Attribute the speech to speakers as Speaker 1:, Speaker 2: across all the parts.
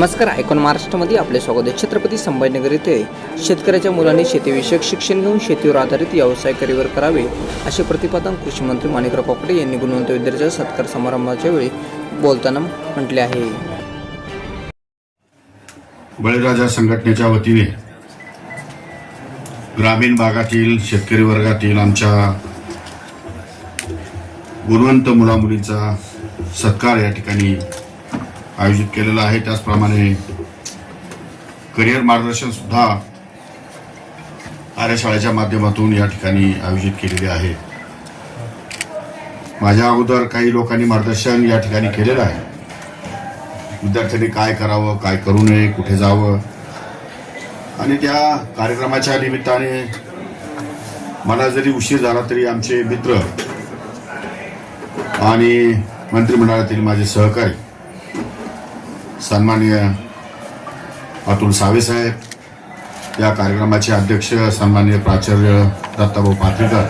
Speaker 1: नमस्कार ऐकून महाराष्ट्रामध्ये आपले स्वागत आहे. छत्रपती संभाजीनगर येथे शेतकऱ्याच्या मुलांनी शेतीविषयक शिक्षण घेऊन शेतीवर आधारित व्यवसाय करिअर करावे असे प्रतिपादन कृषी मंत्री माणिकराव पापडे यांनी गुणवंत विद्यार्थ्याच्या सत्कार समारंभाच्या वेळी बोलताना म्हटले आहे.
Speaker 2: बळीराजा संघटनेच्या वतीने ग्रामीण भागातील शेतकरी वर्गातील आमच्या गुणवंत मुलामुलींचा सत्कार या ठिकाणी आयोजित केलेलं आहे. त्याचप्रमाणे करिअर मार्गदर्शन सुद्धा कार्यशाळेच्या माध्यमातून या ठिकाणी आयोजित केलेले आहे. माझ्या अगोदर काही लोकांनी मार्गदर्शन या ठिकाणी केलेलं आहे. विद्यार्थ्यांनी काय करावं काय करू नये कुठे जावं? आणि त्या कार्यक्रमाच्या निमित्ताने मला जरी उशीर झाला तरी आमचे मित्र आणि मंत्रिमंडळातील माझे सहकारी सन्माननीय अतुल सावे साहेब या कार्यक्रमाचे अध्यक्ष सन्माननीय प्राचार्य दत्ताभाऊ पाथरीकर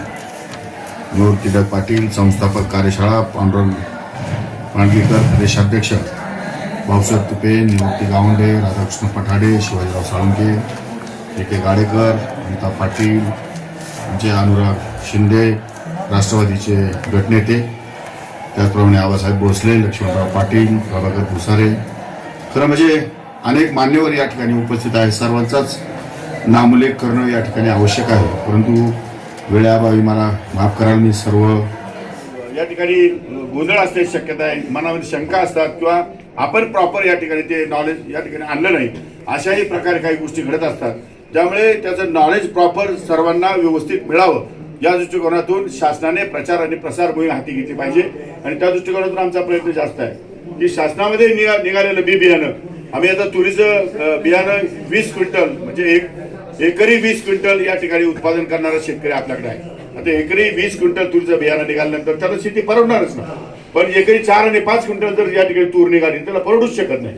Speaker 2: निवृत्तीदत्त पाटील संस्थापक कार्यशाळा पांडुरंग मांडगेकर प्रदेशाध्यक्ष भाऊसाहेब तुपे निवृत्ती गावंडे राधाकृष्ण पठाडे शिवाजीराव साळुंके के के गाडेकर अमिताभ पाटील आमचे अनुराग शिंदे राष्ट्रवादीचे गटनेते त्याचप्रमाणे आबासाहेब भोसले लक्ष्मणराव पाटील प्रभाकर भुसारे खरं म्हणजे अनेक मान्यवर या ठिकाणी उपस्थित आहे सर्वांचाच नामोल्लेख करणं या ठिकाणी आवश्यक आहे. परंतु वेळाभावी मला माफ कराल मी सर्व या ठिकाणी गोंधळ असण्याची शक्यता आहे. मनामध्ये शंका असतात किंवा आपण प्रॉपर या ठिकाणी ते नॉलेज या ठिकाणी आणलं नाही अशाही प्रकारे काही गोष्टी घडत असतात. त्यामुळे त्याचं नॉलेज प्रॉपर सर्वांना व्यवस्थित मिळावं या दृष्टिकोनातून शासनाने प्रचार आणि प्रसार मोहीम हाती घेतली पाहिजे. आणि त्या दृष्टिकोनातून आमचा प्रयत्न जास्त आहे. जे शासनामध्ये निघा निघालेलं बी बियाणं. आम्ही आता तुरीचं बियाणं वीस क्विंटल म्हणजे एक एकरी वीस क्विंटल या ठिकाणी उत्पादन करणारा शेतकरी आपल्याकडे आहे. आता एकरी वीस क्विंटल तुरीचं बियाणं निघाल्यानंतर त्याला शेती परवडणारच ना. पण एकरी चार आणि पाच क्विंटल जर या ठिकाणी तूर निघाली त्याला परवडूच शकत नाही.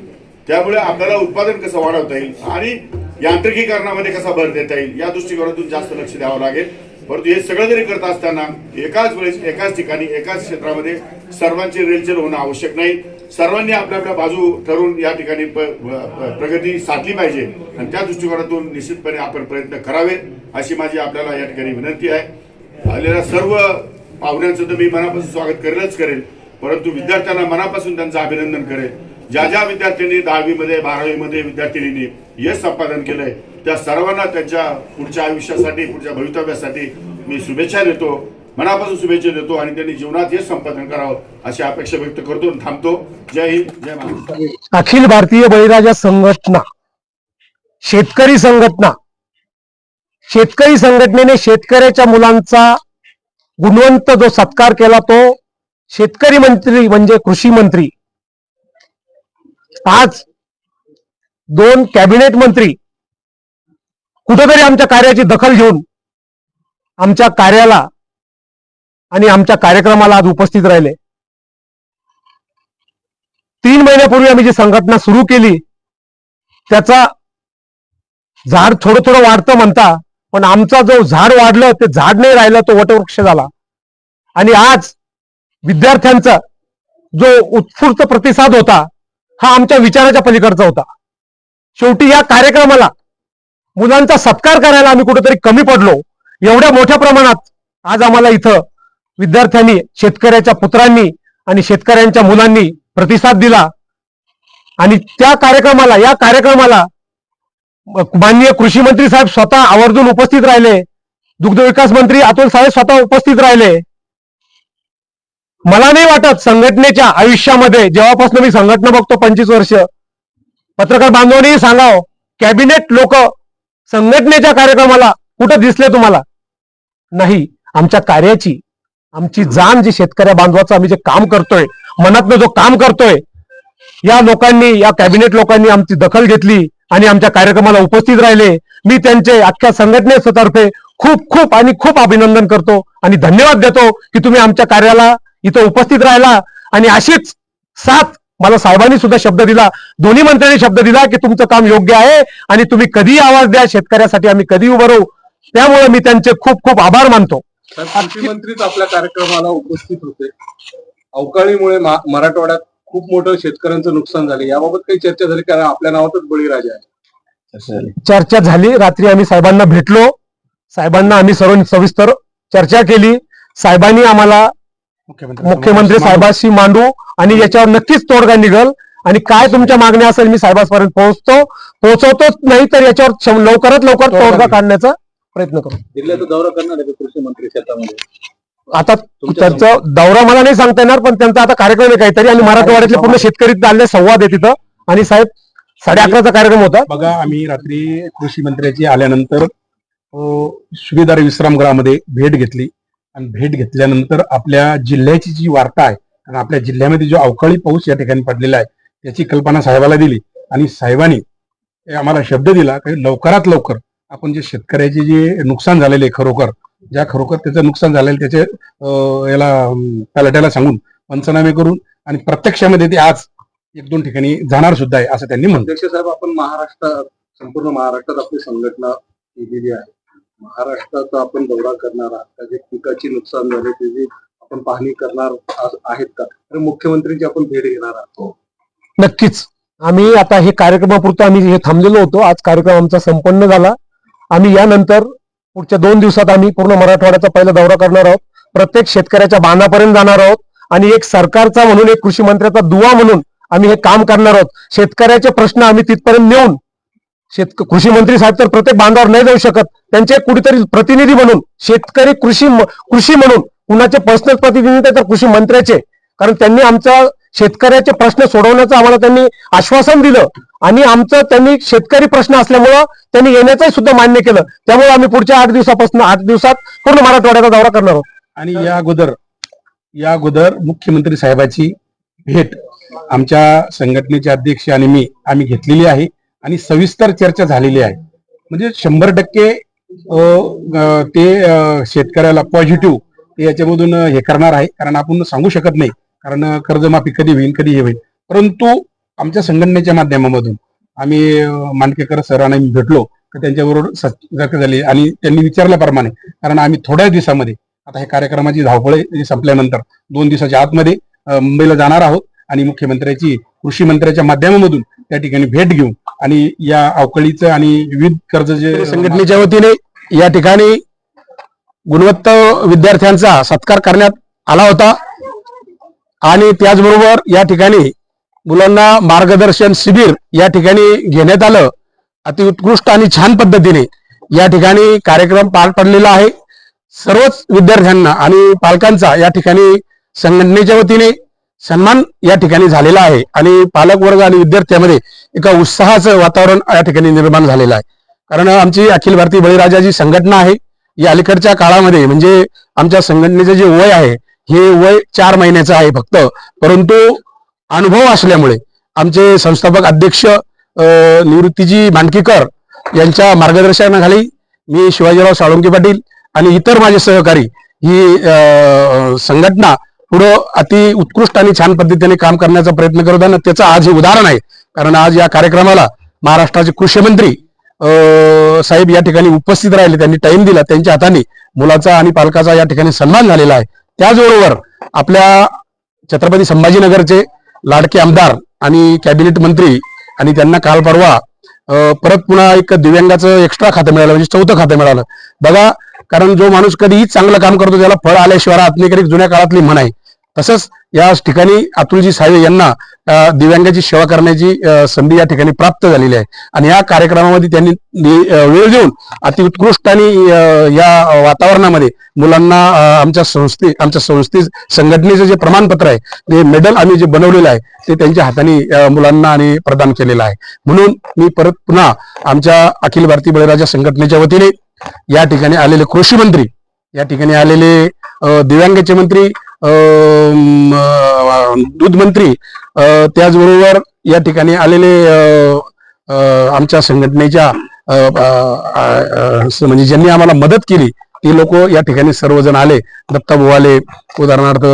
Speaker 2: त्यामुळे आपल्याला उत्पादन कसं वाढवता येईल आणि यांत्रिकीकरणामध्ये कसा भर देता येईल या दृष्टिकोनातून जास्त लक्ष द्यावं लागेल. परंतु हे सगळं जरी करत असताना एकाच वेळेस एकाच ठिकाणी एकाच क्षेत्रामध्ये सर्वांची रेलचेल होणं आवश्यक नाही. सर्वांनी आपल्या आपल्या बाजू ठरवून या ठिकाणी प्रगती साधली पाहिजे. आणि त्या दृष्टिकोनातून निश्चितपणे आपण प्रयत्न करावे अशी माझी आपल्याला या ठिकाणी विनंती आहे. आलेल्या सर्व पाहुण्यांचं तर मी मनापासून स्वागत करेलच करेल परंतु विद्यार्थ्यांना मनापासून त्यांचं अभिनंदन करेल. ज्या ज्या विद्यार्थ्यांनी दहावीमध्ये बारावीमध्ये विद्यार्थिनींनी यश संपादन केलंय त्या सर्वांना त्यांच्या पुढच्या आयुष्यासाठी पुढच्या भवितव्यासाठी मी शुभेच्छा देतो. मनापासून शुभेच्छा देतो आणि त्यांनी जीवनात हे संपादन करावं अशी अपेक्षा व्यक्त करतो आणि थांबतो. जय हिंद जय महाराष्ट्र.
Speaker 3: अखिल भारतीय बळीराजा संघटना शेतकरी संघटना. शेतकरी संघटनेने शेतकऱ्याच्या मुलांचा गुणवंत जो सत्कार केला तो शेतकरी मंत्री म्हणजे कृषी मंत्री. आज दोन कॅबिनेट मंत्री कुठेतरी आमच्या कार्याची दखल घेऊन आमच्या कार्याला आणि आमच्या कार्यक्रमाला आज उपस्थित राहिले. तीन महिन्यापूर्वी आम्ही जी संघटना सुरू केली त्याचा झाड थोडं थोडं वाढतं म्हणता पण आमचा जो झाड वाढलं ते झाड नाही राहिलं तो वटवृक्ष झाला. आणि आज विद्यार्थ्यांचा जो उत्स्फूर्त प्रतिसाद होता हा आमच्या विचाराच्या पलीकडचा होता. शेवटी या कार्यक्रमाला मुलांचा सत्कार करायला आम्ही कुठेतरी कमी पडलो. एवढ्या मोठ्या प्रमाणात आज आम्हाला इथं विद्यार्थ्यांनी शेतकऱ्याच्या पुत्रांनी आणि शेतकऱ्यांच्या मुलांनी प्रतिसाद दिला. आणि त्या कार्यक्रमाला या कार्यक्रमाला माननीय कृषी मंत्री साहेब स्वतः आवर्जून उपस्थित राहिले. दुग्ध विकास मंत्री अतुल साहेब स्वतः उपस्थित राहिले. मला नाही वाटत संघटनेच्या आयुष्यामध्ये जेव्हापासून मी संघटना बघतो पंचवीस वर्ष पत्रकार बांधवांनीही सांगाव कॅबिनेट लोक संघटनेच्या कार्यक्रमाला कुठं दिसले तुम्हाला? नाही. आमच्या कार्याची आमची जाण जी शेतकऱ्या बांधवाचं आम्ही जे काम करतोय मनातनं जो काम करतोय या लोकांनी या कॅबिनेट लोकांनी आमची दखल घेतली आणि आमच्या कार्यक्रमाला उपस्थित राहिले. मी त्यांचे अख्ख्या संघटनेतर्फे खूप खूप आणि खूप अभिनंदन करतो आणि धन्यवाद देतो की तुम्ही आमच्या कार्याला इथं उपस्थित राहिला आणि अशीच साथ मला साहेबांनी सुद्धा शब्द दिला दोन्ही मंत्र्यांनी शब्द दिला की तुमचं काम योग्य आहे आणि तुम्ही कधीही आवाज द्या शेतकऱ्यासाठी आम्ही कधी उभं राहू. त्यामुळे मी त्यांचे खूप खूप आभार मानतो.
Speaker 4: कृषी मंत्रीच आपल्या कार्यक्रमाला उपस्थित होते. अवकाळीमुळे मराठवाड्यात खूप मोठं शेतकऱ्यांचं नुकसान झाले. याबाबत काही चर्चा झाली कारण आपल्या नावातच बळीराजा आहे.
Speaker 5: चर्चा झाली. रात्री आम्ही साहेबांना भेटलो. साहेबांना आम्ही सर्व सविस्तर चर्चा केली. साहेबांनी आम्हाला मुख्यमंत्री साहेबांशी मांडू. आणि याच्यावर नक्कीच तोडगा निघल. आणि काय तुमच्या मागण्या असेल मी साहेबांपर्यंत पोहोचतो. पोहोचवतोच नाही तर याच्यावर लवकरात लवकर
Speaker 4: तोडगा.
Speaker 5: काढण्याचा प्रयत्न करू.
Speaker 4: जिल्ह्याचा दौरा करणार आहे कृषी मंत्री शेतामध्ये?
Speaker 5: आता त्यांचा दौरा मला नाही सांगता येणार पण त्यांचा आता कार्यक्रम आहे काहीतरी आणि मराठवाड्यातले पूर्ण शेतकरी चालले संवाद आहे तिथं. आणि साहेब साडे अकराचा कार्यक्रम होता.
Speaker 6: बघा आम्ही रात्री कृषी मंत्र्याची आल्यानंतर सुभेदार विश्रामगृहामध्ये भेट घेतली. आणि भेट घेतल्यानंतर आपल्या जिल्ह्याची जी वार्ता आहे आणि आपल्या जिल्ह्यामध्ये जो अवकाळी पाऊस या ठिकाणी पडलेला आहे त्याची कल्पना साहेबाला दिली. आणि साहेबांनी आम्हाला शब्द दिला की लवकरात लवकर आपण जे शेतकऱ्याचे जे नुकसान झालेले आहे खरोखर ज्या खरोखर त्याचं नुकसान झालेलं त्याचे याला तलाट्याला सांगून पंचनामे करून आणि प्रत्यक्षामध्ये ते आज एक दोन ठिकाणी जाणार सुद्धा आहे असं त्यांनी म्हणलं
Speaker 4: अध्यक्ष साहेब आपण महाराष्ट्रात संपूर्ण महाराष्ट्रात आपली संघटना केलेली आहे. महाराष्ट्राचा आपण दौरा करणार आहात त्याचे पिकाची नुकसान झाले त्याची आपण पाहणी करणार आहेत का? तर मुख्यमंत्र्यांची आपण भेट घेणार आहोत.
Speaker 5: नक्कीच. आम्ही आता हे कार्यक्रमापुरतं आम्ही हे थांबलेलो होतो. आज कार्यक्रम आमचा संपन्न झाला. आम्ही यानंतर पुढच्या दोन दिवसात आम्ही पूर्ण मराठवाड्याचा पहिला दौरा करणार आहोत. प्रत्येक शेतकऱ्याच्या बांधापर्यंत जाणार आहोत. आणि एक सरकारचा म्हणून एक कृषी मंत्र्याचा दुवा म्हणून आम्ही हे काम करणार आहोत. शेतकऱ्याचे प्रश्न आम्ही तिथपर्यंत नेऊन शेतक कृषी मंत्री साहेब तर प्रत्येक बांधावर नाही जाऊ शकत. त्यांचे कुठेतरी प्रतिनिधी म्हणून शेतकरी कृषी म- कृषी म्हणून कुणाचे पर्सनल प्रतिनिधी तर कृषी मंत्र्याचे. कारण त्यांनी आमचा शेतकऱ्याचे प्रश्न सोडवण्याचं आम्हाला त्यांनी आश्वासन दिलं. आणि आमचं त्यांनी शेतकरी प्रश्न असल्यामुळं त्यांनी येण्याचंही सुद्धा मान्य केलं. त्यामुळे आम्ही पुढच्या आठ दिवसापासून आठ दिवसात पूर्ण मराठवाड्याचा दौरा करणार आहोत.
Speaker 6: आणि या अगोदर या अगोदर मुख्यमंत्री साहेबाची भेट आमच्या संघटनेचे अध्यक्ष आणि मी आम्ही घेतलेली आहे. आणि सविस्तर चर्चा झालेली आहे. म्हणजे शंभर टक्के ते शेतकऱ्याला पॉझिटिव्ह याच्यामधून हे करणार आहे. कारण आपण सांगू शकत नाही. कारण कर्जमाफी कधी होईल कधी हे होईल. परंतु आमच्या संघटनेच्या माध्यमामधून आम्ही मांडकेकर सरांना भेटलो तर त्यांच्याबरोबर चर्चा झाली आणि त्यांनी विचारल्याप्रमाणे कारण आम्ही थोड्याच दिवसामध्ये आता हे कार्यक्रमाची धावपळ संपल्यानंतर दोन दिवसाच्या आतमध्ये मुंबईला जाणार आहोत आणि मुख्यमंत्र्याची कृषी मंत्र्याच्या माध्यमामधून त्या ठिकाणी भेट घेऊ आणि या अवकळीचं आणि विविध कर्ज जे
Speaker 5: संघटनेच्या वतीने या ठिकाणी गुणवत्ता विद्यार्थ्यांचा सत्कार करण्यात आला होता. आणि त्याचबरोबर या ठिकाणी मुलांना मार्गदर्शन शिबिर या ठिकाणी घेण्यात आलं. अतिउत्कृष्ट आणि छान पद्धतीने या ठिकाणी कार्यक्रम पार पडलेला आहे. सर्वच विद्यार्थ्यांना आणि पालकांचा या ठिकाणी संघटनेच्या वतीने सन्मान या ठिकाणी झालेला आहे. आणि पालक वर्ग आणि विद्यार्थ्यांमध्ये एका उत्साहाचं वातावरण या ठिकाणी निर्माण झालेलं आहे. कारण आमची अखिल भारतीय बळीराजाची संघटना आहे. या अलीकडच्या काळामध्ये म्हणजे आमच्या संघटनेचं जे वय आहे हे वय चार महिन्याचं आहे फक्त. परंतु अनुभव असल्यामुळे आमचे संस्थापक अध्यक्ष निवृत्तीजी भांडकीकर यांच्या मार्गदर्शनाखाली मी शिवाजीराव साळुंके पाटील आणि इतर माझे सहकारी ही संघटना पुढं अति उत्कृष्ट आणि छान पद्धतीने काम करण्याचा प्रयत्न करत आहे. आणि त्याचं आज हे उदाहरण आहे. कारण आज या कार्यक्रमाला महाराष्ट्राचे कृषी मंत्री साहेब या ठिकाणी उपस्थित राहिले. त्यांनी टाइम दिला. त्यांच्या हाताने मुलाचा आणि पालकाचा या ठिकाणी सन्मान झालेला आहे. त्याचबरोबर आपल्या छत्रपती संभाजीनगरचे लाडके आमदार आणि कॅबिनेट मंत्री आणि त्यांना काल परवा परत पुन्हा एक दिव्यांगाचं एक्स्ट्रा खातं मिळालं म्हणजे चौथं खातं मिळालं. बघा कारण जो माणूस कधीही चांगलं काम करतो त्याला फळ आल्याशिवाय राहत जुन्या काळातली म्हण आहे. तसंच या ठिकाणी अतुलजी सावे यांना दिव्यांगाची सेवा करण्याची संधी या ठिकाणी प्राप्त झालेली आहे. आणि या कार्यक्रमामध्ये त्यांनी वेळ देऊन अतिउत्कृष्ट आणि या वातावरणामध्ये मुलांना आमच्या संस्थे आमच्या संस्थे संघटनेचं जे प्रमाणपत्र आहे ते मेडल आम्ही जे बनवलेलं आहे ते त्यांच्या हाताने मुलांना आणि प्रदान केलेलं आहे. म्हणून मी परत पुन्हा आमच्या अखिल भारतीय बळीराजा संघटनेच्या वतीने या ठिकाणी आलेले कृषी मंत्री या ठिकाणी आलेले दिव्यांगाचे मंत्री दूध मंत्री त्याचबरोबर या ठिकाणी आलेले आमच्या संघटनेच्या म्हणजे ज्यांनी आम्हाला मदत केली ते लोक या ठिकाणी सर्वजण आले. दत्ताभाऊ आले उदाहरणार्थ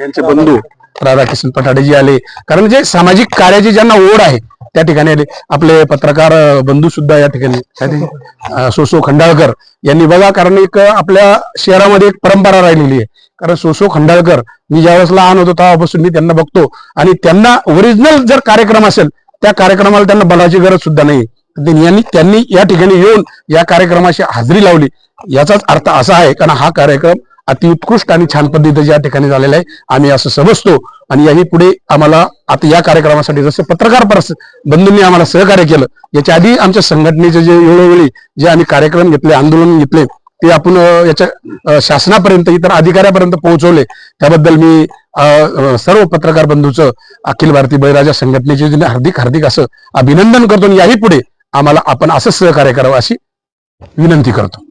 Speaker 5: यांचे बंधू राधाकिशन पठाडेजी आले. कारण जे सामाजिक कार्याची ज्यांना ओढ आहे त्या ठिकाणी आले. आपले पत्रकार बंधू सुद्धा या ठिकाणी. सोसो खंडाळकर यांनी बघा कारण एक आपल्या शहरामध्ये एक परंपरा राहिलेली आहे. कारण सोसो खंडाळकर मी ज्यावेळेस लहान होतो तेव्हापासून मी त्यांना बघतो. आणि त्यांना ओरिजिनल जर कार्यक्रम असेल त्या कार्यक्रमाला त्यांना बोलायची गरज सुद्धा नाही. त्यांनी यांनी- त्यांनी या ठिकाणी येऊन या कार्यक्रमाची हाजरी लावली. याचाच अर्थ असा आहे कारण हा कार्यक्रम अतिउत्कृष्ट आणि छान पद्धतीचं या ठिकाणी झालेलं आहे आम्ही असं समजतो. आणि याही पुढे आम्हाला आता या कार्यक्रमासाठी जसं पत्रकार परस बंधूंनी आम्हाला सहकार्य केलं याच्या आधी आमच्या संघटनेचे जे वेळोवेळी जे आम्ही कार्यक्रम घेतले आंदोलन घेतले ते आपण याच्या शासनापर्यंत इतर अधिकाऱ्यापर्यंत पोहोचवले. त्याबद्दल मी अं, सर्व पत्रकार बंधूचं अखिल भारतीय बळीराजा संघटनेचे जे हार्दिक हार्दिक असं अभिनंदन करतो आणि याही पुढे आम्हाला आपण असं सहकार्य करावं अशी विनंती करतो.